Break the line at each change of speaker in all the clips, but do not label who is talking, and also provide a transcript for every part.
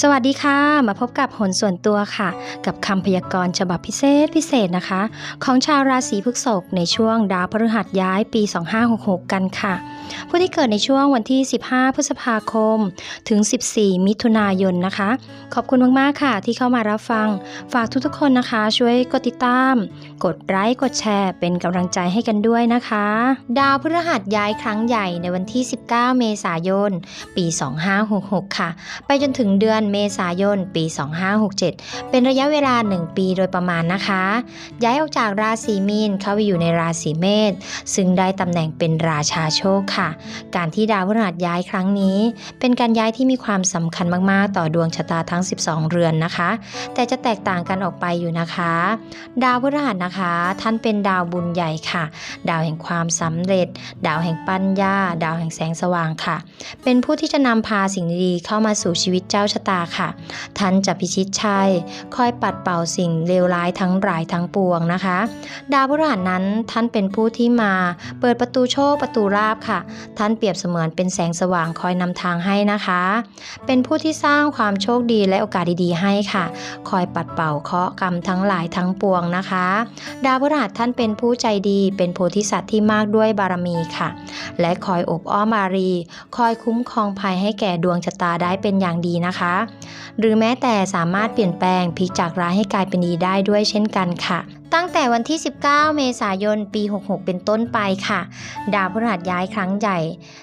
สวัสดีค่ะ มาพบกับผลส่วนตัวค่ะ กับคำพยากรณ์ฉบับพิเศษพิเศษนะคะ ของชาวราศีพฤษภในช่วงดาวพฤหัสย้ายปี 2566 กันค่ะ ผู้ที่เกิดในช่วงวันที่ 15 พฤษภาคม ถึง 14 มิถุนายนนะคะ ขอบคุณมากๆค่ะ ที่เข้ามารับฟัง ฝากทุกๆคนนะคะ ช่วยกดติดตาม กดไลค์กดแชร์ เป็นกำลังใจให้กันด้วยนะคะ ดาวพฤหัสย้ายครั้งใหญ่ในวันที่ 19 เมษายน ปี 2566 ค่ะ ไปจนถึงเดือนเมษายน ปี 2567 เป็นระยะเวลา 1 ปีโดยประมาณนะคะ ย้ายออกจากราศีมีนเข้าไปอยู่ในราศีเมษซึ่งได้ตำแหน่งเป็นราชาโชคค่ะ การที่ดาวพฤหัสย้ายครั้งนี้ เป็นการย้ายที่มีความสำคัญมากๆ ต่อดวงชะตาทั้ง 12 เรือนนะคะ แต่จะแตกต่างกันออกไปอยู่นะคะ ดาวพฤหัสนะคะ ท่านเป็นดาวบุญใหญ่ค่ะ ดาวแห่งความสำเร็จ ดาวแห่งปัญญา ดาวแห่งแสงสว่างค่ะ เป็นผู้ที่จะนำพาสิ่งดีๆเข้ามาสู่ชีวิตเจ้าชะตาค่ะ ท่านจะพิชิตชัยคอยปัดเป่าสิ่งเลวร้ายทั้งหลายทั้งปวงนะคะ ดาวพฤหัสนั้นท่านเป็นผู้ที่มา เปิดประตูโชคประตูราบค่ะ ท่านเปรียบเสมือนเป็นแสงสว่างคอยนำทางให้นะคะ เป็นผู้ที่สร้างความโชคดีและโอกาสดีๆให้ค่ะ คอยปัดเป่าเคราะห์กรรมทั้งหลายทั้งปวงนะคะ ดาวพฤหัสท่านเป็นผู้ใจดี เป็นโพธิสัตว์ที่มากด้วยบารมีค่ะ และคอยอบอ้อมอารี คอยคุ้มครองภัยให้แก่ดวงชะตาได้เป็นอย่างดีนะคะหรือแม้แต่สามารถเปลี่ยนแปลงพลิกจากร้ายให้กลายเป็นดีได้ด้วยเช่นกันค่ะ ตั้งแต่วันที่ 19 เมษายน ปี 66 เป็นต้นไปค่ะ ดาวพฤหัสย้ายครั้งใหญ่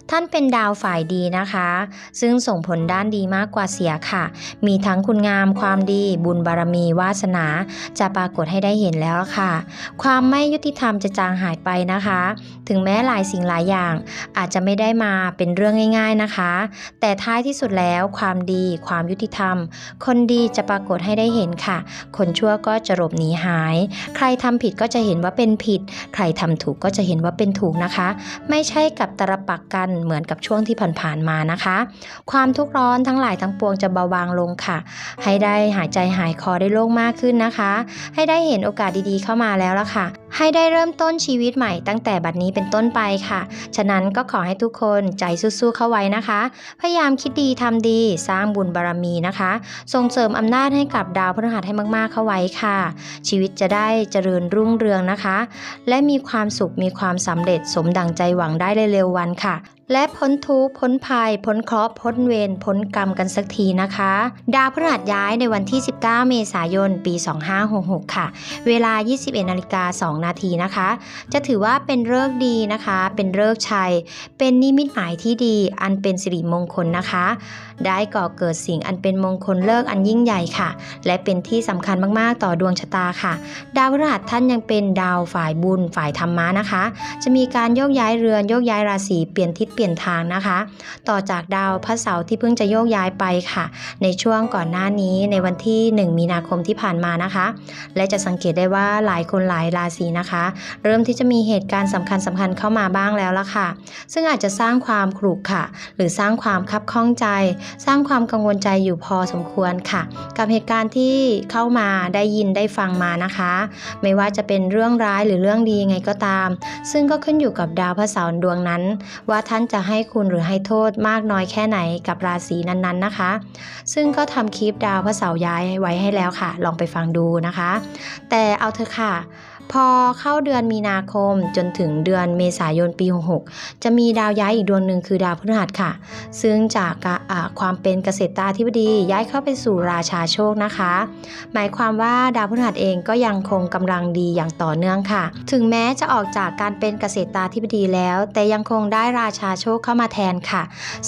ท่านเป็นดาวฝ่ายดีนะคะ ซึ่งส่งผลด้านดีมากกว่าเสียค่ะ มีทั้งคุณงามความดี บุญบารมี วาสนา จะปรากฏให้ได้เห็นแล้วค่ะ ความไม่ยุติธรรมจะจางหายไปนะคะ ถึงแม้หลายสิ่งหลายอย่าง อาจจะไม่ได้มาเป็นเรื่องง่าย ๆนะคะ แต่ท้ายที่สุดแล้วความดี ความยุติธรรม คนดีจะปรากฏให้ได้เห็นค่ะ คนชั่วก็จะหลบหนีหายใครทำผิดก็จะเห็นว่าเป็นผิด ใครทำถูกก็จะเห็นว่าเป็นถูกนะคะ ไม่ใช่กับตรปักกันเหมือนกับช่วงที่ผ่านๆมานะคะ ความทุกข์ร้อนทั้งหลายทั้งปวงจะเบาบางลงค่ะ ให้ได้หายใจหายคอได้โล่งมากขึ้นนะคะ ให้ได้เห็นโอกาสดีๆเข้ามาแล้วละค่ะ ให้ได้เริ่มต้นชีวิตใหม่ตั้งแต่บัดนี้เป็นต้นไปค่ะ ฉะนั้นก็ขอให้ทุกคนใจสู้ๆเข้าไว้นะคะ พยายามคิดดีทำดีสร้างบุญบารมีนะคะ ส่งเสริมอำนาจให้กับดาวพฤหัสให้มากๆเข้าไว้ค่ะ ชีวิตจะได้เจริญรุ่งเรืองนะคะ และมีความสุขมีความสำเร็จสมดังใจหวังได้เร็ววันค่ะและพ้นทุกข์พ้นภัย พ้นเคราะห์พ้นเวรพ้นกรรมกันสักทีนะคะ ดาวพฤหัสย้ายในวันที่ 19 เมษายน ปี 2566 ค่ะ เวลา 21นาฬิกา2นาทีนะคะ จะถือว่าเป็นเลิกดีนะคะ เป็นเลิกชัย เป็นนิมิตหมายที่ดี อันเป็นสิริมงคลนะคะ ได้ก่อเกิดสิ่งอันเป็นมงคลเลิกอันยิ่งใหญ่ค่ะ และเป็นที่สำคัญมากๆต่อดวงชะตาค่ะ ดาวพฤหัสท่านยังเป็นดาวฝ่ายบุญฝ่ายธรรมะนะคะ จะมีการโยกย้ายเรือนโยกย้ายราศีเปลี่ยนทิศเปลี่ยนทางนะคะ ต่อจากดาวพระเสาร์ที่เพิ่งจะโยกย้ายไปค่ะ ในช่วงก่อนหน้านี้ในวันที่ 1 มีนาคมที่ผ่านมานะคะ และจะสังเกตได้ว่าหลายคนหลายราศีนะคะ เริ่มที่จะมีเหตุการณ์สำคัญสำคัญเข้ามาบ้างแล้วละค่ะ ซึ่งอาจจะสร้างความขรุขค่ะหรือสร้างความคับข้องใจ สร้างความกังวลใจอยู่พอสมควรค่ะ กับเหตุการณ์ที่เข้ามาได้ยินได้ฟังมานะคะ ไม่ว่าจะเป็นเรื่องร้ายหรือเรื่องดียังไงก็ตาม ซึ่งก็ขึ้นอยู่กับดาวพระเสาร์ดวงนั้น ว่าท่านจะให้คุณหรือให้โทษมากน้อยแค่ไหนกับราศีนั้นๆนะคะ ซึ่งก็ทำคลิปดาวพระเสาร์ย้ายไว้ให้แล้วค่ะ ลองไปฟังดูนะคะ แต่เอาเถอะค่ะ พอเข้าเดือนมีนาคมจนถึงเดือนเมษายนปี 66 จะมีดาวย้ายอีกดวงหนึ่งคือดาวพฤหัสค่ะ ซึ่งจากความเป็นเกษตราธิบดีย้ายเข้าไปสู่ราชาโชคนะคะ หมายความว่าดาวพฤหัสเองก็ยังคงกำลังดีอย่างต่อเนื่องค่ะ ถึงแม้จะออกจากการเป็นเกษตราธิบดีแล้ว แต่ยังคงได้ราชาโชคเข้ามาแทนค่ะ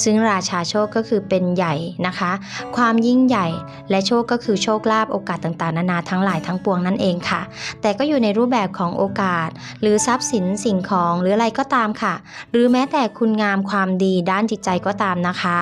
ซึ่งราชาโชคก็คือเป็นใหญ่นะคะ ความยิ่งใหญ่และโชคก็คือโชคลาภโอกาสต่างๆ นานาทั้งหลายทั้งปวงนั่นเองค่ะ แต่ก็อยู่ในรูปแบบของโอกาส หรือทรัพย์สินสิ่งของหรืออะไรก็ตามค่ะ หรือแม้แต่คุณงามความดีด้านจิตใจก็ตามนะคะ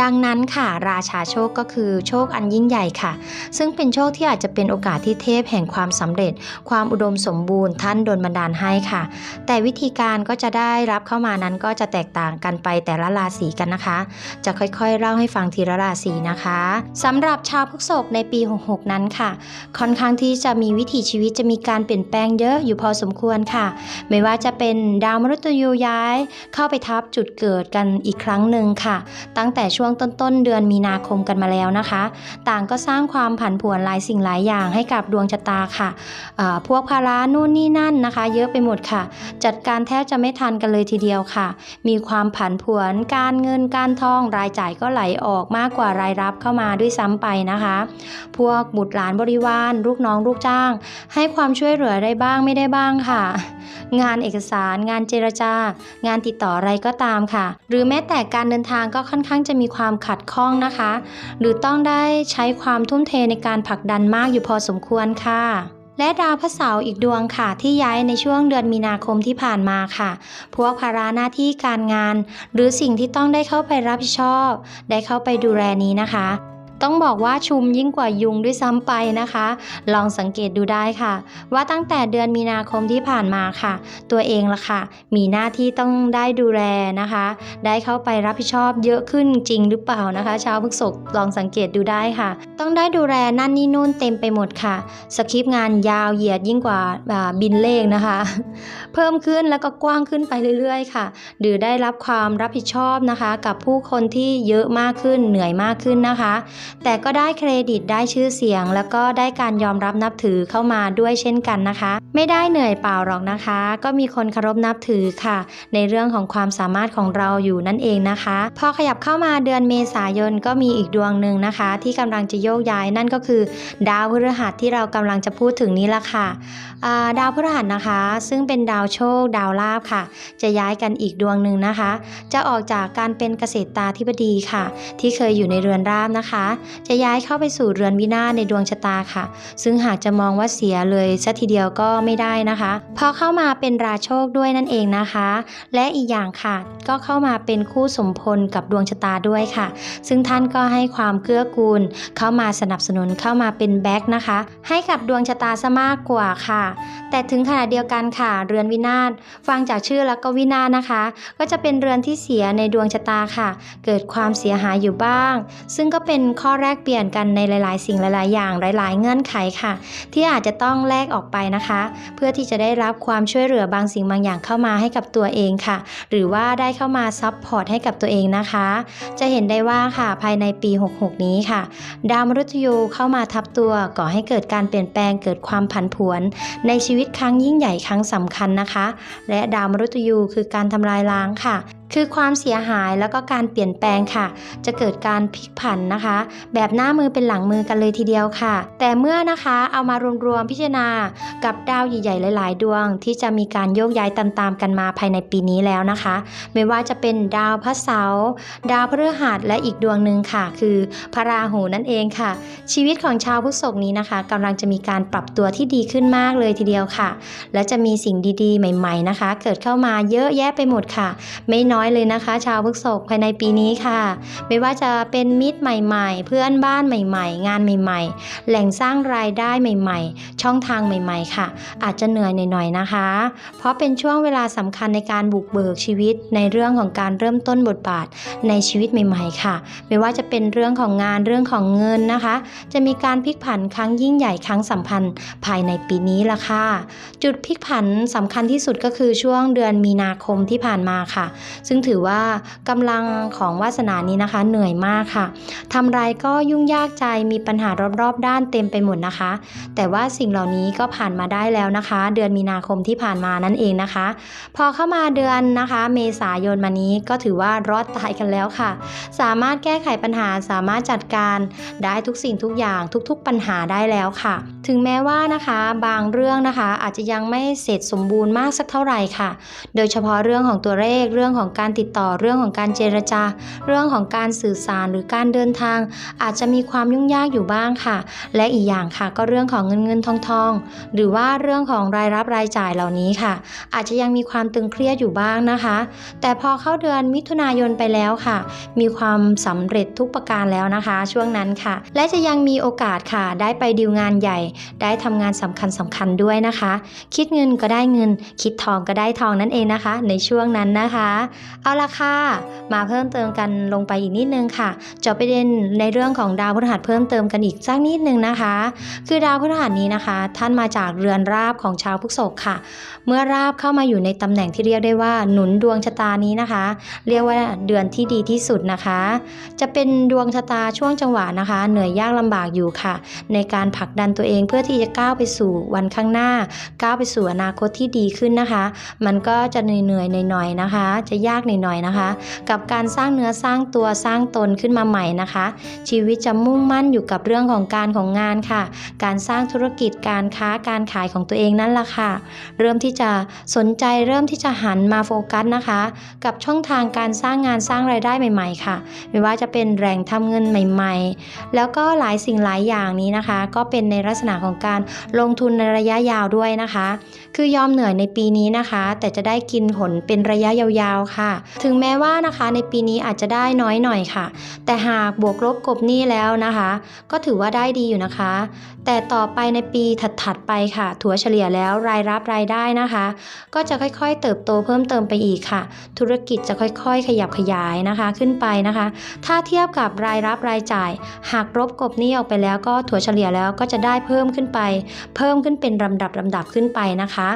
ดังนั้นค่ะ ราชาโชคก็คือโชคอันยิ่งใหญ่ค่ะ ซึ่งเป็นโชคที่อาจจะเป็นโอกาสที่เทพแห่งความสำเร็จ ความอุดมสมบูรณ์ท่านโดนบันดาลให้ค่ะ แต่วิธีการก็จะได้รับเข้ามานั้นก็จะแตกต่างกันไปแต่ละราศีกันนะคะ จะค่อยๆ เล่าให้ฟังทีละราศีนะคะสำหรับชาวพฤษภในปี 66 นั้นค่ะ ค่อนข้างที่จะมีวิถีชีวิตจะมีการเปลี่ยนแปลงเยอะอยู่พอสมควรค่ะ ไม่ว่าจะเป็นดาวมฤตยูย้าย เข้าไปทับจุดเกิดกันอีกครั้งหนึ่งค่ะ ตั้งแต่ช่วงต้นๆเดือนมีนาคมกันมาแล้วนะคะ ต่างก็สร้างความผันผวนหลายสิ่งหลายอย่างให้กับดวงชะตาค่ะ พวกภาระนู่นนี่นั่นนะคะ เยอะไปหมดค่ะ จัดการแทบจะไม่ทันกันเลยทีเดียวค่ะ มีความผันผวนการเงินการทองรายจ่ายก็ไหลออกมากกว่ารายรับเข้ามาด้วยซ้ำไปนะคะ พวกบุตรหลานบริวาร ลูกน้องลูกจ้าง ให้ความช่วยเหลือได้บ้างไม่ได้บ้างค่ะ งานเอกสารงานเจรจา งานติดต่ออะไรก็ตามค่ะ หรือแม้แต่การเดินทางก็ค่อนข้างจะมีความขัดข้องนะคะ หรือต้องได้ใช้ความทุ่มเทในการผลักดันมากอยู่พอสมควรค่ะและดาวพระเสาร์อีกดวงค่ะ ที่ย้ายในช่วงเดือนมีนาคมที่ผ่านมาค่ะ พวกภาระหน้าที่การงาน หรือสิ่งที่ต้องได้เข้าไปรับผิดชอบ ได้เข้าไปดูแลนี้นะคะ ต้องบอกว่าชุมยิ่งกว่ายุงด้วยซ้ำไปนะคะ ลองสังเกตดูได้ค่ะ ว่าตั้งแต่เดือนมีนาคมที่ผ่านมาค่ะ ตัวเองละค่ะ มีหน้าที่ต้องได้ดูแลนะคะ ได้เข้าไปรับผิดชอบเยอะขึ้นจริงหรือเปล่านะคะ ชาวพฤกษภลองสังเกตดูได้ค่ะ ต้องได้ดูแลนั่นนี่นู่นเต็มไปหมดค่ะสคริปต์งานยาวเหยียดยิ่งกว่าอ่าบินเลขนะคะ เพิ่มขึ้นแล้วก็กว้างขึ้นไปเรื่อยๆ ค่ะหรือได้รับความรับผิดชอบนะคะ กับผู้คนที่เยอะมากขึ้นเหนื่อยมากขึ้นนะคะแต่ก็ได้เครดิตได้ชื่อเสียง แล้วก็ได้การยอมรับนับถือเข้ามาด้วยเช่นกันนะคะ ไม่ได้เหนื่อยเปล่าหรอกนะคะ ก็มีคนเคารพนับถือค่ะ ในเรื่องของความสามารถของเราอยู่นั่นเองนะคะ พอขยับเข้ามาเดือนเมษายนก็มีอีกดวงหนึ่งนะคะ ที่กำลังจะโยกย้ายนั่นก็คือ ดาวพฤหัสที่เรากำลังจะพูดถึงนี้ละค่ะดาวพฤหัสนะคะ ซึ่งเป็นดาวโชค ดาวลาภค่ะ จะย้ายกันอีกดวงหนึ่งนะคะ จะออกจากการเป็นเกษตรตาธิบดีค่ะ ที่เคยอยู่ในเรือนราบนะคะ จะย้ายเข้าไปสู่เรือนวินาศในดวงชะตาค่ะ ซึ่งหากจะมองว่าเสียเลยซะทีเดียวก็ไม่ได้นะคะพอเข้ามาเป็นราโชคด้วยนั่นเองนะคะ และอีกอย่างค่ะก็เข้ามาเป็นคู่สมพลกับดวงชะตาด้วยค่ะ ซึ่งท่านก็ให้ความเกื้อกูล เข้ามาสนับสนุนเข้ามาเป็นแบ็คนะคะ ให้กับดวงชะตาซะมากกว่าค่ะ แต่ถึงขณะเดียวกันค่ะ เรือนวินาศฟังจากชื่อแล้วก็วินาศนะคะ ก็จะเป็นเรือนที่เสียในดวงชะตาค่ะ เกิดความเสียหายอยู่บ้าง ซึ่งก็เป็นข้อแรกเปลี่ยนกันในหลาย ๆ สิ่งหลาย ๆ อย่างหลาย ๆ เงื่อนไขค่ะ ที่อาจจะต้องแลกออกไปนะคะเพื่อที่จะได้รับความช่วยเหลือบางสิ่งบางอย่างเข้ามาให้กับตัวเองค่ะ หรือว่าได้เข้ามาซับพอร์ตให้กับตัวเองนะคะ จะเห็นได้ว่าค่ะภายในปี 66 นี้ค่ะ ดาวมฤตยูเข้ามาทับตัวก่อให้เกิดการเปลี่ยนแปลงเกิดความผันผวน ในชีวิตครั้งยิ่งใหญ่ครั้งสำคัญนะคะ และดาวมฤตยูคือการทำลายล้างค่ะ คือความเสียหายแล้วก็การเปลี่ยนแปลงค่ะ จะเกิดการพลิกผันนะคะ แบบหน้ามือเป็นหลังมือกันเลยทีเดียวค่ะ แต่เมื่อนะคะเอามารวมๆพิจารณากับดาวใหญ่ๆหลาย ๆ ดวง ที่จะมีการโยกย้ายตามๆกันมาภายในปีนี้แล้วนะคะ ไม่ว่าจะเป็นดาวพระเสาร์ดาวพฤหัสและอีกดวงหนึ่งค่ะ คือพระราหูนั่นเองค่ะ ชีวิตของชาวพฤษภนี้นะคะกำลังจะมีการปรับตัวที่ดีขึ้นมากเลยทีเดียวค่ะ และจะมีสิ่งดีๆ ใหม่ ๆนะคะ เกิดเข้ามาเยอะแยะไปหมดค่ะ ไม่น้อยเลยนะคะ ชาวพฤษภภายในปีนี้ค่ะ ไม่ว่าจะเป็นมิตรใหม่ๆ เพื่อนบ้านใหม่ๆ งานใหม่ๆ แหล่งสร้างรายได้ใหม่ๆ ช่องทางใหม่ๆ ค่ะ อาจจะเหนื่อยหน่อยๆนะคะ เพราะเป็นช่วงเวลาสำคัญในการบุกเบิกชีวิตในเรื่องของการเริ่มต้นบทบาทในชีวิตใหม่ ๆ ค่ะ ไม่ว่าจะเป็นเรื่องของงานเรื่องของเงินนะคะ จะมีการพลิกผันครั้งยิ่งใหญ่ครั้งสำคัญภายในปีนี้ละค่ะ จุดพลิกผันสำคัญที่สุดก็คือช่วงเดือนมีนาคมที่ผ่านมาค่ะ ซึ่งถือว่ากำลังของวาสนานี้นะคะ เหนื่อยมากค่ะทำไรก็ยุ่งยากใจมีปัญหารอบๆ ด้านเต็มไปหมดนะคะ แต่ว่าสิ่งเหล่านี้ก็ผ่านมาได้แล้วนะคะ เดือนมีนาคมที่ผ่านมานั่นเองนะคะ พอเข้ามาเดือนนะคะ เมษายนมานี้ก็ถือว่ารอดตายกันแล้วค่ะ สามารถแก้ไขปัญหาสามารถจัดการได้ทุกสิ่งทุกอย่างทุกๆปัญหาได้แล้วค่ะ ถึงแม้ว่านะคะบางเรื่องนะคะอาจจะยังไม่เสร็จสมบูรณ์มากสักเท่าไหร่ค่ะ โดยเฉพาะเรื่องของตัวเลขเรื่องของการติดต่อเรื่องของการเจรจา เรื่องของการสื่อสารหรือการเดินทาง อาจจะมีความยุ่งยากอยู่บ้างค่ะ และอีกอย่างค่ะก็เรื่องของเงินเงินทองทอง หรือว่าเรื่องของรายรับรายจ่ายเหล่านี้ค่ะ อาจจะยังมีความตึงเครียดอยู่บ้างนะคะ แต่พอเข้าเดือนมิถุนายนไปแล้วค่ะ มีความสำเร็จทุกประการแล้วนะคะ ช่วงนั้นค่ะ และจะยังมีโอกาสค่ะ ได้ไปดีลงานใหญ่ ได้ทำงานสำคัญสำคัญด้วยนะคะ คิดเงินก็ได้เงิน คิดทองก็ได้ทองนั่นเองนะคะ ในช่วงนั้นนะคะเอาละค่ะ มาเพิ่มเติมกันลงไปอีกนิดนึงค่ะจาะประเด็นในเรื่องของดาวพฤหัสเพิ่มเติมกันอีกสักนิดนึงนะคะ คือดาวพฤหัสนี้นะคะ ท่านมาจากเรือนราบของชาวพฤษภค่ะ เมื่อราบเข้ามาอยู่ในตำแหน่งที่เรียกได้ว่าหนุนดวงชะตานี้นะคะ เรียกว่าเดือนที่ดีที่สุดนะคะ จะเป็นดวงชะตาช่วงจังหวะนะคะ เหนื่อยยากลำบากอยู่ค่ะ ในการผลักดันตัวเองเพื่อที่จะก้าวไปสู่วันข้างหน้า ก้าวไปสู่อนาคตที่ดีขึ้นนะคะ มันก็จะเหนื่อยๆหน่อยๆนะคะ จะยากหน่อยๆนะคะ กับการสร้างเนื้อสร้างตัวสร้างตนขึ้นมาใหม่นะคะ ชีวิตจะมุ่งมั่นอยู่กับเรื่องของการของงานค่ะ การสร้างธุรกิจการค้าการขายของตัวเองนั่นแหละค่ะ เริ่มที่จะสนใจเริ่มที่จะหันมาโฟกัสนะคะ กับช่องทางการสร้างงานสร้างไรายได้ใหม่ ๆ ค่ะ ไม่ว่าจะเป็นแหล่งทำเงินใหม่ ๆ แล้วก็หลายสิ่งหลายอย่างนี้นะคะ ก็เป็นในลักษณะของการลงทุนในระยะยาวด้วยนะคะ คือยอมเหนื่อยในปีนี้นะคะ แต่จะได้กินผลเป็นระยะยาวๆค่ะถึงแม้ว่านะคะในปีนี้อาจจะได้น้อยหน่อยค่ะ แต่หากบวกลบกบหนี้แล้วนะคะ ก็ถือว่าได้ดีอยู่นะคะ แต่ต่อไปในปีถัดๆไปค่ะ ถัวเฉลี่ยแล้วรายรับรายได้นะคะ ก็จะค่อยๆ เติบโตเพิ่มเติมไปอีกค่ะ ธุรกิจจะค่อยๆ ขยับขยายนะคะขึ้นไปนะคะ ถ้าเทียบกับรายรับรายจ่าย หากลบกบหนี้ออกไปแล้วก็ถัวเฉลี่ยแล้วก็จะได้เพิ่มขึ้นไป เพิ่มขึ้นเป็นลำดับลำดับขึ้นไปนะคะ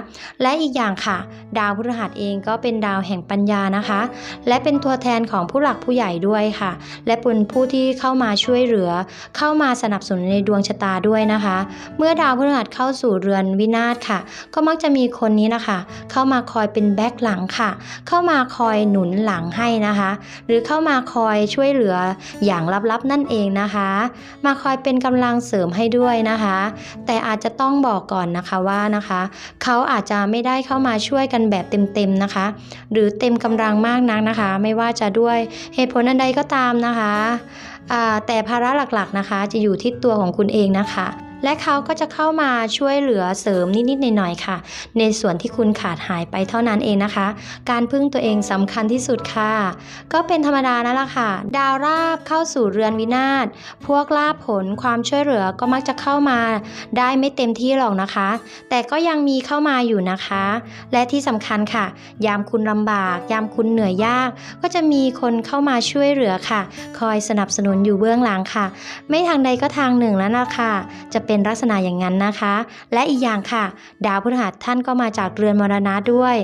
และอีกอย่างค่ะ ดาวพฤหัสเองก็เป็นดาวแห่งปัญญานะคะ และเป็นตัวแทนของผู้หลักผู้ใหญ่ด้วยค่ะ และเป็นผู้ที่เข้ามาช่วยเหลือ เข้ามาสนับสนุนในดวงชะตาด้วยนะคะ เมื่อดาวพฤหัสเข้าสู่เรือนวินาศค่ะ ก็มักจะมีคนนี้นะคะ เข้ามาคอยเป็นแบ็คหลังค่ะ เข้ามาคอยหนุนหลังให้นะคะ หรือเข้ามาคอยช่วยเหลืออย่างลับๆนั่นเองนะคะ มาคอยเป็นกำลังเสริมให้ด้วยนะคะ แต่อาจจะต้องบอกก่อนนะคะว่านะคะ เขาอาจจะไม่ได้เข้ามาช่วยกันแบบเต็มๆนะคะ หรือเต็มกำลังมากนักนะคะ ไม่ว่าจะด้วยเหตุผลอันใดก็ตามนะคะ แต่ภาระหลักๆนะคะ จะอยู่ที่ตัวของคุณเองนะคะ และเขาก็จะเข้ามาช่วยเหลือเสริมนิด ๆ หน่อย ๆ ค่ะ ในส่วนที่คุณขาดหายไปเท่านั้นเองนะคะ การพึ่งตัวเองสำคัญที่สุดค่ะ ก็เป็นธรรมดานั่นแหละค่ะ ดาวราบเข้าสู่เรือนวินาศ พวกลาภผลความช่วยเหลือก็มักจะเข้ามา ได้ไม่เต็มที่หรอกนะคะ แต่ก็ยังมีเข้ามาอยู่นะคะ และที่สำคัญค่ะ ยามคุณลำบาก ยามคุณเหนื่อยยาก ก็จะมีคนเข้ามาช่วยเหลือค่ะ คอยสนับสนุนอยู่เบื้องหลังค่ะ ไม่ทางใดก็ทางหนึ่งแล้วนะคะจะเป็นลักษณะอย่างนั้นนะคะ และอีกอย่างค่ะ ดาวพฤหัสท่านก็มาจากเรือนมรณะด้วย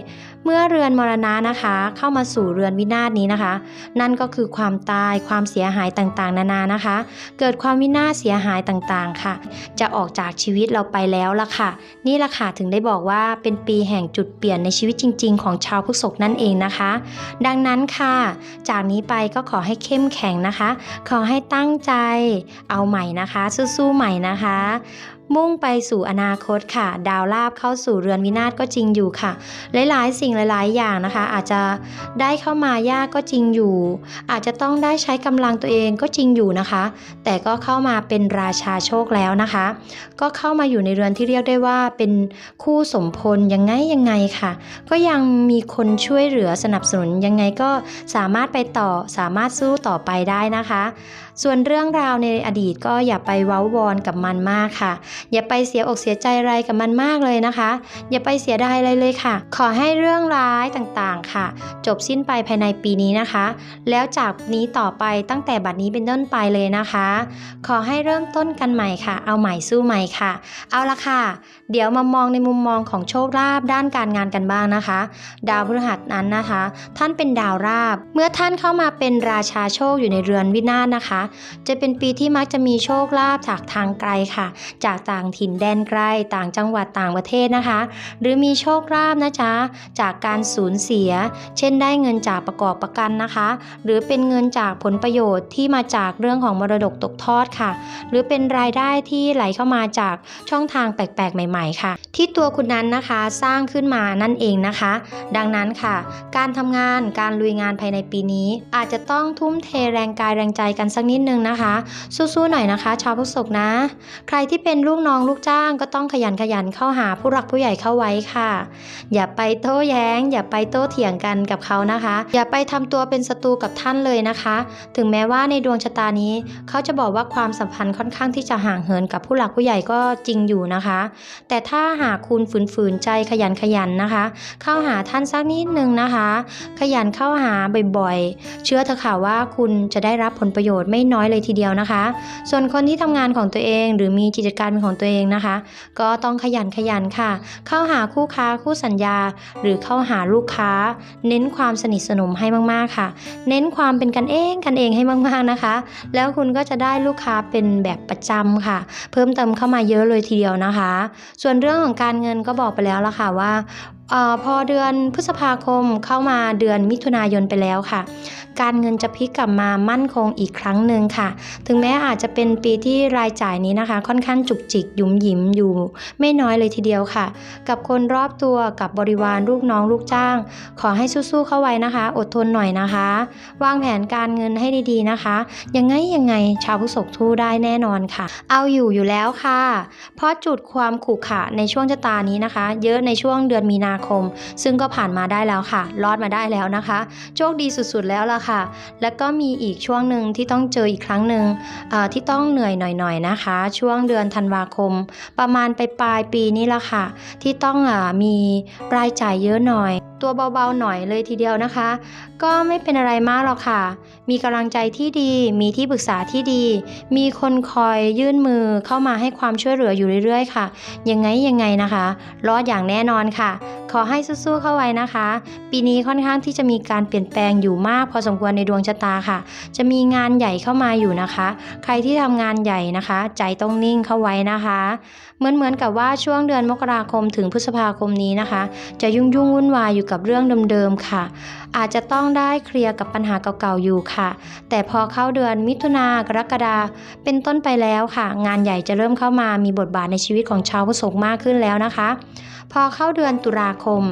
เมื่อเรือนมรณะนะคะ เข้ามาสู่เรือนวินาศนี้นะคะ นั่นก็คือความตายความเสียหายต่างๆ นานานะคะ เกิดความวินาศเสียหายต่างๆค่ะ จะออกจากชีวิตเราไปแล้วล่ะค่ะ นี่ล่ะค่ะถึงได้บอกว่าเป็นปีแห่งจุดเปลี่ยนในชีวิตจริง ๆ ของชาวพฤษภนั่นเองนะคะ ดังนั้นค่ะ จากนี้ไปก็ขอให้เข้มแข็งนะคะ ขอให้ตั้งใจ เอาใหม่นะคะ สู้ๆใหม่นะคะ มุ่งไปสู่อนาคตค่ะ ดาวลาบเข้าสู่เรือนวินาศก็จริงอยู่ค่ะ หลายๆ สิ่งหลายๆ อย่างนะคะ อาจจะได้เข้ามายากก็จริงอยู่ อาจจะต้องได้ใช้กำลังตัวเองก็จริงอยู่นะคะ แต่ก็เข้ามาเป็นราชาโชคแล้วนะคะ ก็เข้ามาอยู่ในเรือนที่เรียกได้ว่าเป็นคู่สมพลยังไงยังไงค่ะ ก็ยังมีคนช่วยเหลือสนับสนุนยังไงก็สามารถไปต่อสามารถสู้ต่อไปได้นะคะ ส่วนเรื่องราวในอดีตก็อย่าไปเว้าวอนกับมันมากค่ะ อย่าไปเสียอกเสียใจอะไรกับมันมากเลยนะคะ อย่าไปเสียดายอะไรเลยค่ะ ขอให้เรื่องร้ายต่างๆค่ะ จบสิ้นไปภายในปีนี้นะคะ แล้วจากนี้ต่อไปตั้งแต่บัดนี้เป็นต้นไปเลยนะคะ ขอให้เริ่มต้นกันใหม่ค่ะ เอาใหม่สู้ใหม่ค่ะ เอาละค่ะ เดี๋ยวมามองในมุมมองของโชคลาภด้านการงานกันบ้างนะคะ ดาวพฤหัสนั้นนะคะ ท่านเป็นดาวราบ เมื่อท่านเข้ามาเป็นราชาโชคอยู่ในเรือนวินาศนะคะจะเป็นปีที่มักจะมีโชคลาภจากทางไกลค่ะ จากต่างถิ่นแดนไกลต่างจังหวัดต่างประเทศนะคะ หรือมีโชคลาภนะจ๊ะจากการสูญเสีย เช่นได้เงินจากประกอบประกันนะคะ หรือเป็นเงินจากผลประโยชน์ที่มาจากเรื่องของมรดกตกทอดค่ะ หรือเป็นรายได้ที่ไหลเข้ามาจากช่องทางแปลกๆ ใหม่ ๆ ค่ะ ที่ตัวคุณนั้นนะคะสร้างขึ้นมานั่นเองนะคะ ดังนั้นค่ะ การทำงานการลุยงานภายในปีนี้ อาจจะต้องทุ่มเทแรงกายแรงใจกันสักนิดนึงนะคะ สู้ๆหน่อยนะคะ ชาวพฤษภนะ ใครที่เป็นลูกน้องลูกจ้างก็ต้องขยันขยันเข้าหาผู้หลักผู้ใหญ่เข้าไว้ค่ะ อย่าไปโต้แย้ง อย่าไปโต้เถียงกันกับเขานะคะ อย่าไปทำตัวเป็นศัตรูกับท่านเลยนะคะ ถึงแม้ว่าในดวงชะตานี้ เขาจะบอกว่าความสัมพันธ์ค่อนข้างที่จะห่างเหินกับผู้หลักผู้ใหญ่ก็จริงอยู่นะคะ แต่ถ้าหหาคุณฝืนๆใจขยันขยันนะคะ เข้าหาท่านสักนิดนึงนะคะ ขยันเข้าหาบ่อยๆ เชื่อเถอะค่ะว่าคุณจะได้รับผลประโยชน์ไม่น้อยเลยทีเดียวนะคะ ส่วนคนที่ทำงานของตัวเองหรือมีกิจการเป็นของตัวเองนะคะ ก็ต้องขยันขยันค่ะ เข้าหาคู่ค้าคู่สัญญา หรือเข้าหาลูกค้า เน้นความสนิทสนมให้มากๆค่ะ เน้นความเป็นกันเองกันเองให้มากๆนะคะ แล้วคุณก็จะได้ลูกค้าเป็นแบบประจำค่ะ เพิ่มเติมเข้ามาเยอะเลยทีเดียวนะคะ ส่วนเรื่องของการเงินก็บอกไปแล้วละค่ะว่า ออพอเดือนพฤษภาคมเข้ามาเดือนมิถุนายนไปแล้วค่ะ การเงินจะพลิกกลับมามั่นคงอีกครั้งหนึ่งค่ะ ถึงแม้อาจจะเป็นปีที่รายจ่ายนี้นะคะ ค่อนข้างจุกจิกยุ่มยิ้มอยู่ ไม่น้อยเลยทีเดียวค่ะ กับคนรอบตัวกับบริวารลูกน้องลูกจ้าง ขอให้สู้ๆเข้าไว้นะคะ อดทนหน่อยนะคะ วางแผนการเงินให้ดีๆนะคะ ยังไงยังไงชาวผู้ศกทู่ได้แน่นอนค่ะ เอาอยู่อยู่แล้วค่ะ เพราะจุดความขู่ขะในช่วงชะตานี้นะคะ เยอะในช่วงเดือนมีนาคม ซึ่งก็ผ่านมาได้แล้วค่ะ รอดมาได้แล้วนะคะ โชคดีสุดๆแล้วล่ะค่ะ แล้วก็มีอีกช่วงหนึ่งที่ต้องเจออีกครั้งหนึ่งที่ต้องเหนื่อยหน่อยๆนะคะ ช่วงเดือนธันวาคม ประมาณไปปลายปีนี้ละค่ะ ที่ต้องอมีรายจ่ายเยอะหน่อย ตัวเบาๆหน่อยเลยทีเดียวนะคะ ก็ไม่เป็นอะไรมากหรอกค่ะ มีกำลังใจที่ดี มีที่ปรึกษาที่ดี มีคนคอยยื่นมือเข้ามาให้ความช่วยเหลืออยู่เรื่อยๆค่ะ ยังไงยังไงนะคะ รอดอย่างแน่นอนค่ะ ขขอให้สู้ๆเข้าไว้นะคะ ปีนี้ค่อนข้างที่จะมีการเปลี่ยนแปลงอยู่มากพอสมควรในดวงชะตาค่ะ จะมีงานใหญ่เข้ามาอยู่นะคะ ใครที่ทำงานใหญ่นะคะ ใจต้องนิ่งเข้าไว้นะคะ เหมือนเหมือนกับว่าช่วงเดือนมกราคมถึงพฤษภาคมนี้นะคะ จะยุ่งยุ่งวุ่นวายอยู่กับเรื่องเดิมๆค่ะ อาจจะต้องได้เคลียร์กับปัญหาเก่าๆอยู่ค่ะ แต่พอเข้าเดือนมิถุนากรกฎาเป็นต้นไปแล้วค่ะ งานใหญ่จะเริ่มเข้ามามีบทบาทในชีวิตของชาวผู้ศกมากขึ้นแล้วนะคะ พอเข้าเดือนตุลาคม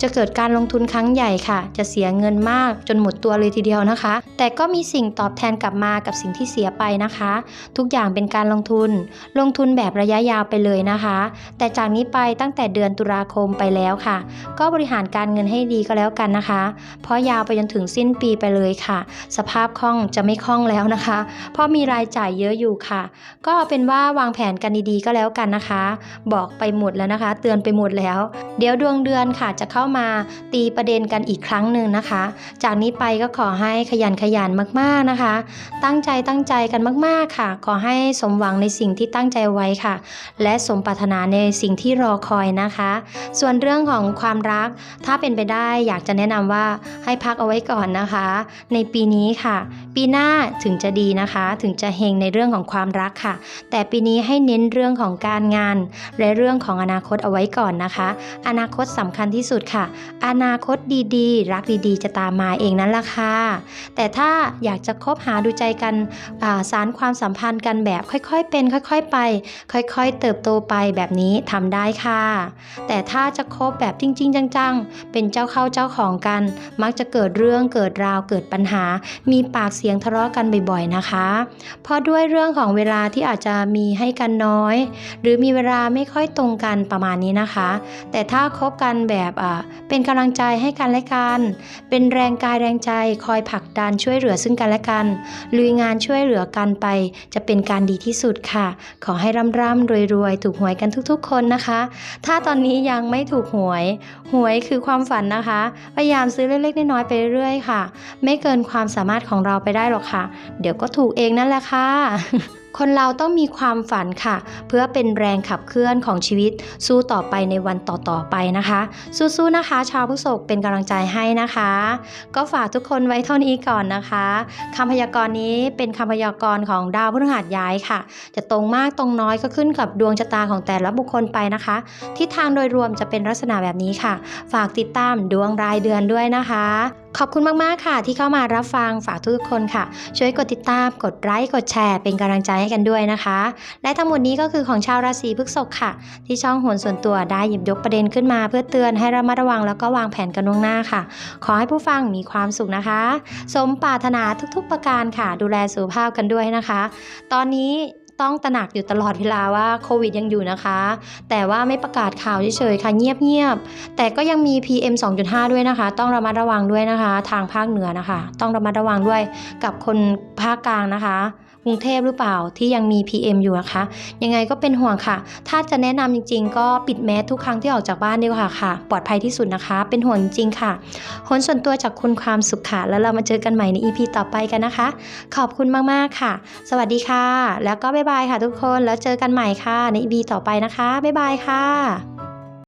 จะเกิดการลงทุนครั้งใหญ่ค่ะ จะเสียเงินมากจนหมดตัวเลยทีเดียวนะคะ แต่ก็มีสิ่งตอบแทนกลับมากับสิ่งที่เสียไปนะคะ ทุกอย่างเป็นการลงทุน ลงทุนแบบระยะยาวไปเลยนะคะ แต่จากนี้ไปตั้งแต่เดือนตุลาคมไปแล้วค่ะ ก็บริหารการเงินให้ดีก็แล้วกันนะคะ เพราะยาวไปจนถึงสิ้นปีไปเลยค่ะ สภาพคล่องจะไม่คล่องแล้วนะคะ เพราะมีรายจ่ายเยอะอยู่ค่ะ ก็เอาเป็นว่าวางแผนกันดีๆก็แล้วกันนะคะ บอกไปหมดแล้วนะคะ เตือนไปหมดแล้วเดี๋ยวดวงเดือนค่ะจะเข้ามาตีประเด็นกันอีกครั้งหนึ่งนะคะ จากนี้ไปก็ขอให้ขยันขยันมากๆนะคะ ตั้งใจตั้งใจกันมากๆค่ะ ขอให้สมหวังในสิ่งที่ตั้งใจไว้ค่ะ และสมปรารถนาในสิ่งที่รอคอยนะคะ ส่วนเรื่องของความรักถ้าเป็นไปได้อยากจะแนะนำว่าให้พักเอาไว้ก่อนนะคะ ในปีนี้ค่ะ ปีหน้าถึงจะดีนะคะ ถึงจะเฮงในเรื่องของความรักค่ะ แต่ปีนี้ให้เน้นเรื่องของการงาน และเรื่องของอนาคตเอาไว้ก่อนนะคะอนาคตสำคัญที่สุดค่ะ อนาคตดีๆ รักดีๆ จะตามมาเองนั่นละค่ะ แต่ถ้าอยากจะคบหาดูใจกันาสารความสัมพันธ์กันแบบค่อยๆ เป็น ค่อยๆ ไป ค่อยๆ เติบโตไปแบบนี้ทำได้ค่ะ แต่ถ้าจะคบแบบจริง ๆ จังๆ เป็นเจ้าเข้าเจ้าของกัน มักจะเกิดเรื่องเกิดราวเกิดปัญหา มีปากเสียงทะเลาะกันบ่อยๆ นะคะ เพราะด้วยเรื่องของเวลาที่อาจจะมีให้กันน้อย หรือมีเวลาไม่ค่อยตรงกันประมาณนี้นะคะแต่ถ้าคบกันแบบอ่าเป็นกำลังใจให้กันและกัน เป็นแรงกายแรงใจคอยผลักดันช่วยเหลือซึ่งกันและกัน ลุยงานช่วยเหลือกันไป จะเป็นการดีที่สุดค่ะ ขอให้ร่ำร่ำรวยรวยๆ ถูกหวยกันทุกๆ คนนะคะ ถ้าตอนนี้ยังไม่ถูกหวย หวยคือความฝันนะคะ พยายามซื้อเล็กๆน้อยๆไปเรื่อยๆค่ะ ไม่เกินความสามารถของเราไปได้หรอกค่ะ เดี๋ยวก็ถูกเองนั่นแหละค่ะ คนเราต้องมีความฝันค่ะ เพื่อเป็นแรงขับเคลื่อนของชีวิต สู้ต่อไปในวันต่อๆไปนะคะ สู้ๆนะคะ ชาวผู้โศกเป็นกำลังใจให้นะคะ ก็ฝากทุกคนไว้เท่านี้ก่อนนะคะคำพยากรณ์นี้เป็นคำพยากรณ์ของดาวพฤหัสย้ายค่ะ จะตรงมากตรงน้อยก็ขึ้นกับดวงชะตาของแต่ละบุคคลไปนะคะทิศทางโดยรวมจะเป็นลักษณะแบบนี้ค่ะ ฝากติดตามดวงรายเดือนด้วยนะคะ ขอบคุณมาก ๆ ค่ะ ที่เข้ามารับฟังฝากทุกคนค่ะ ช่วยกดติดตาม กดไลค์กดแชร์ เป็นกำลังใจให้กันด้วยนะคะ และทั้งหมดนี้ก็คือของชาวราศีพฤษภค่ะ ที่ช่องโหนส่วนตัวได้หยิบยกประเด็นขึ้นมา เพื่อเตือนให้ระมัดระวังแล้วก็วางแผนกันล่วงหน้าค่ะ ขอให้ผู้ฟังมีความสุขนะคะ สมปรารถนาทุกๆประการค่ะ ดูแลสุขภาพกันด้วยนะคะ ตอนนี้ ต้องตระหนักอยู่ตลอดเวลาว่าโควิดยังอยู่นะคะ แต่ว่าไม่ประกาศข่าวเฉยๆค่ะเงียบๆ แต่ก็ยังมี PM 2.5 ด้วยนะคะ ต้องระมัดระวังด้วยนะคะ ทางภาคเหนือนะคะ ต้องระมัดระวังด้วยกับคนภาคกลางนะคะ กรุงเทพหรือเปล่าที่ยังมี PM อยู่นะคะ ยังไงก็เป็นห่วงค่ะ ถ้าจะแนะนำจริง ๆ ก็ปิดแมสทุกครั้งที่ออกจากบ้านดีกว่าค่ะ ปลอดภัยที่สุดนะคะ เป็นห่วงจริงๆค่ะหนส่วนตัวจากคุณความสุขค่ะ แล้วเรามาเจอกันใหม่ใน EP ต่อไปกันนะคะ ขอบคุณมากๆค่ะ สวัสดีค่ะ แล้วก็บ๊ายบายค่ะทุกคนแล้วเจอกันใหม่ค่ะใน EP ต่อไปนะคะบ๊ายบายค่ะ